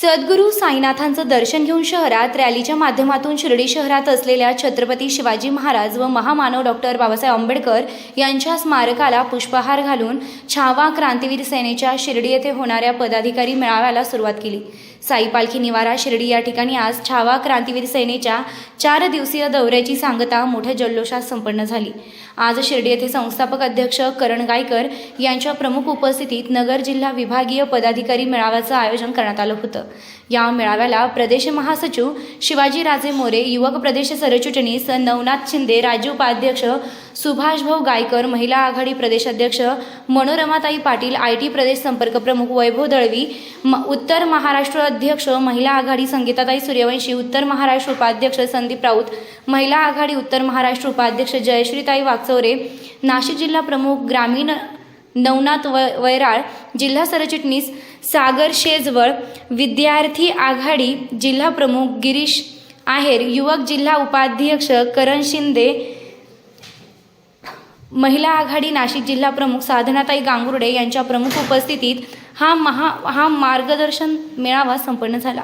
सद्गुरू साईनाथांचं दर्शन घेऊन शहरात रॅलीच्या माध्यमातून शिर्डी शहरात असलेल्या छत्रपती शिवाजी महाराज व महामानव डॉक्टर बाबासाहेब आंबेडकर यांच्या स्मारकाला पुष्पहार घालून छावा क्रांतीवीर सेनेच्या शिर्डी येथे होणाऱ्या पदाधिकारी मेळाव्याला सुरुवात केली. साई पालखी निवारा शिर्डी या ठिकाणी आज छावा क्रांतीवीर सेनेच्या चार दिवसीय दौऱ्याची सांगता मोठ्या जल्लोषात संपन्न झाली. आज शिर्डी येथे संस्थापक अध्यक्ष करण गायकर यांच्या प्रमुख उपस्थितीत नगर जिल्हा विभागीय पदाधिकारी मेळाव्याचं आयोजन करण्यात आलं होतं. या मेळाव्याला प्रदेश महासचिव शिवाजीराजे मोरे युवक प्रदेश सरचिटणीस नवनाथ शिंदे राज्य उपाध्यक्ष सुभाषभाऊ गायकर महिला आघाडी प्रदेशाध्यक्ष मनोरमाताई पाटील आय टी प्रदेश संपर्क प्रमुख वैभव दळवी म- उत्तर महाराष्ट्र अध्यक्ष महिला आघाडी संगीताताई सूर्यवंशी उत्तर महाराष्ट्र उपाध्यक्ष संदीप राऊत महिला आघाडी उत्तर महाराष्ट्र उपाध्यक्ष जयश्रीताई वाकचौरे नाशिक जिल्हा प्रमुख ग्रामीण नवनाथ व वैराळ जिल्हा सरचिटणीस सागर शेजवळ विद्यार्थी आघाडी जिल्हा प्रमुख गिरीश आहेर युवक जिल्हा उपाध्यक्ष करण शिंदे महिला आघाडी नाशिक जिल्हा प्रमुख साधनाताई गांगुर्डे यांच्या प्रमुख उपस्थितीत हा महा हा मार्गदर्शन मेळावा संपन्न झाला.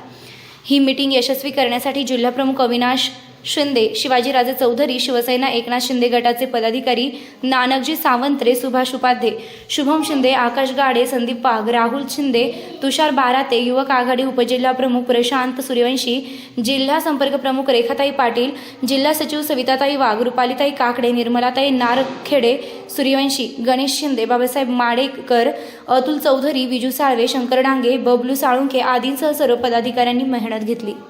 ही मीटिंग यशस्वी करण्यासाठी जिल्हाप्रमुख अविनाश शिंदे शिवाजीराजे चौधरी शिवसेना एकनाथ शिंदे गटाचे पदाधिकारी नानकजी सावंत्रे सुभाष उपाध्ये शुभम शिंदे आकाश गाडे संदीप पाग राहुल शिंदे तुषार बाराते युवक आघाडी उपजिल्हा प्रमुख प्रशांत सूर्यवंशी जिल्हा संपर्क प्रमुख रेखाताई पाटील जिल्हा सचिव सविताताई वाघ रुपालीताई काकडे निर्मलाताई नारखेडे सूर्यवंशी गणेश शिंदे बाबासाहेब माडेकर अतुल चौधरी विजू साळवे शंकर डांगे बबलू साळुंखे आदींसह सर्व पदाधिकाऱ्यांनी मेहनत घेतली.